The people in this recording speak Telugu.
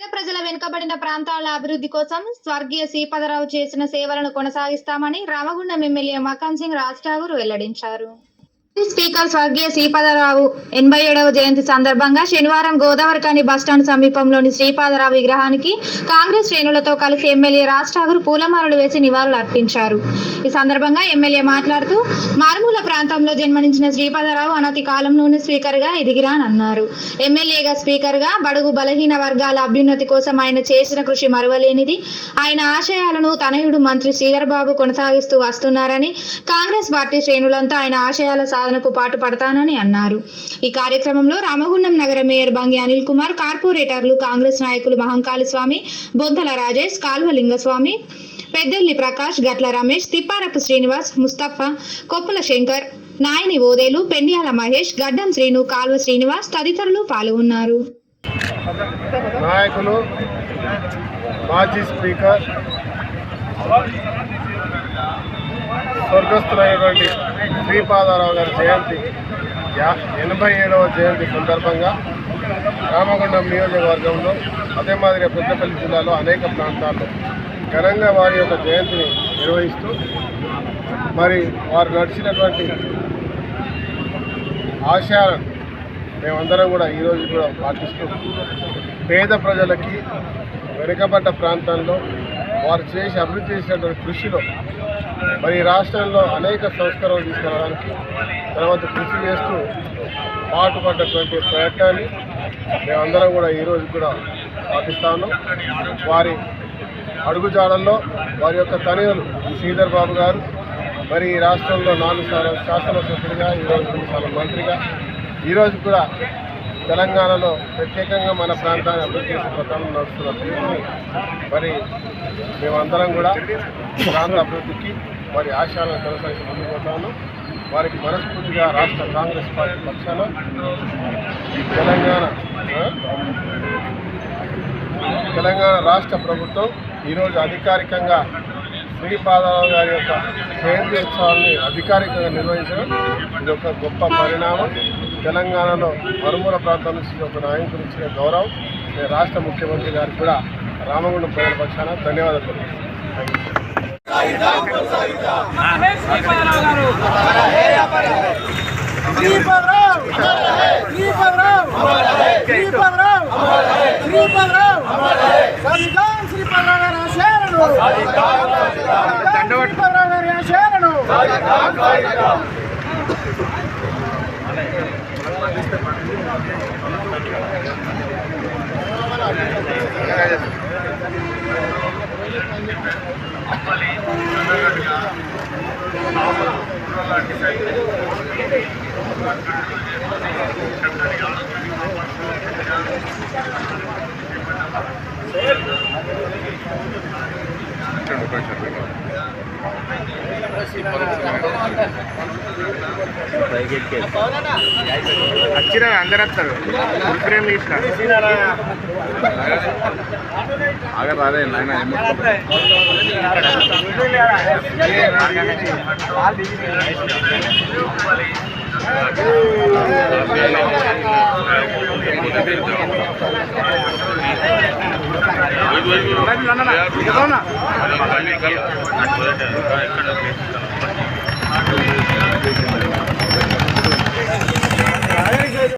ప్రజల వెనుకబడిన ప్రాంతాల అభివృద్ధి కోసం స్వర్గీయ శ్రీపదరావు చేసిన సేవలను కొనసాగిస్తామని రామగుండం ఎమ్మెల్యే మకాన్ సింగ్ రాజ్ ఠాగూర్ వెల్లడించారు. స్పీకర్ స్వర్గీయ శ్రీపాదరావు ఎనభై ఏడవ జయంతి సందర్భంగా శనివారం గోదావరికాని బస్టాండ్ సమీపంలోని శ్రీపాదరావు విగ్రహానికి కాంగ్రెస్ శ్రేణులతో కలిసి ఎమ్మెల్యే రాజ్ ఠాగూర్ పూలమాలలు వేసి నివాళులు అర్పించారు. ఈ సందర్భంగా ఎమ్మెల్యే మాట్లాడుతూ మారుమూల ప్రాంతంలో జన్మనించిన శ్రీపాదరావు అనతి కాలంలోనే స్పీకర్గా ఎదిగిరానన్నారు. ఎమ్మెల్యేగా స్పీకర్గా బడుగు బలహీన వర్గాల అభ్యున్నతి కోసం ఆయన చేసిన కృషి మరువలేనిది. ఆయన ఆశయాలను తనయుడు మంత్రి శ్రీధర్ బాబు కొనసాగిస్తూ వస్తున్నారని కాంగ్రెస్ పార్టీ శ్రేణులంతా ఆయన ఆశయాల సాధనకు పాటు పడతానని అన్నారు. ఈ కార్యక్రమంలో రామగుండం నగర మేయర్ బంగి అనిల్ కుమార్ కార్పొరేటర్లు కాంగ్రెస్ నాయకులు మహంకాళి స్వామి బొంతల రాజేష్ కాల్వలింగస్వామి పెద్దెల్లి ప్రకాష్ గట్ల రమేష్ తిప్పారపు శ్రీనివాస్ ముస్తఫా కొప్పుల శంకర్ నాయని ఓదేలు పెండ్యాల మహేష్ గడ్డం శ్రీను కాల్వ శ్రీనివాస్ తదితరులు పాల్గొన్నారు. నాయకులు మాజీ స్పీకర్ స్వర్గస్థులైనటువంటి శ్రీపాదారావు గారి జయంతి యా- ఎనభై ఏడవ జయంతి సందర్భంగా రామగుండం నియోజకవర్గంలో అదే మాదిరిగా పెద్దపల్లి జిల్లాలో అనేక ప్రాంతాల్లో ఘనంగా వారి యొక్క జయంతిని నిర్వహిస్తూ మరి వారు నడిచినటువంటి ఆశయాలను మేమందరం కూడా ఈరోజు కూడా పాటిస్తూ పేద ప్రజలకి వెనుకబడ్డ ప్రాంతాల్లో వారు చేసి అభివృద్ధి చేసినటువంటి కృషిలో మరి రాష్ట్రంలో అనేక సంస్కరణలు తీసుకురావడానికి తర్వాత కృషి చేస్తూ పాటుపడ్డటువంటి ప్రయత్నాన్ని మేమందరం కూడా ఈరోజు కూడా పాటిస్తాను. వారి అడుగుజాడల్లో వారి యొక్క తనయులు శ్రీధర్ బాబు గారు మరి ఈ రాష్ట్రంలో నాలుగు సార్లు శాసనసభ్యుడిగా ఈరోజు రెండు సార్లు మంత్రిగా ఈరోజు కూడా తెలంగాణలో ప్రత్యేకంగా మన ప్రాంతాన్ని అభివృద్ధి చేసే పథకాలను నడుస్తున్న తీరుని మరి మేమందరం కూడా ప్రాంత అభివృద్ధికి వారి ఆశయాలను కొనసాగి ముందుకు వారికి మనస్ఫూర్తిగా రాష్ట్ర కాంగ్రెస్ పార్టీ పక్షాన తెలంగాణ తెలంగాణ రాష్ట్ర ప్రభుత్వం ఈరోజు అధికారికంగా శ్రీపాదరావు గారి యొక్క జయంతి ఉత్సవాన్ని అధికారికంగా నిర్వహించడం ఇది ఒక గొప్ప పరిణామం. తెలంగాణలో మరుమూల ప్రాంతం నుంచి ఒక నాయకుడు ఇచ్చిన గౌరవం నేను రాష్ట్ర ముఖ్యమంత్రి గారికి కూడా రామగుండం ప్రజల పక్షాన ధన్యవాదాలు శ్రీపదరావు గారి ఆశయాలను శ్రీపదరావు వచ్చిన అందరు వస్తారు. ఇప్పుడేం తీసిన ఆగ రాదే నాయన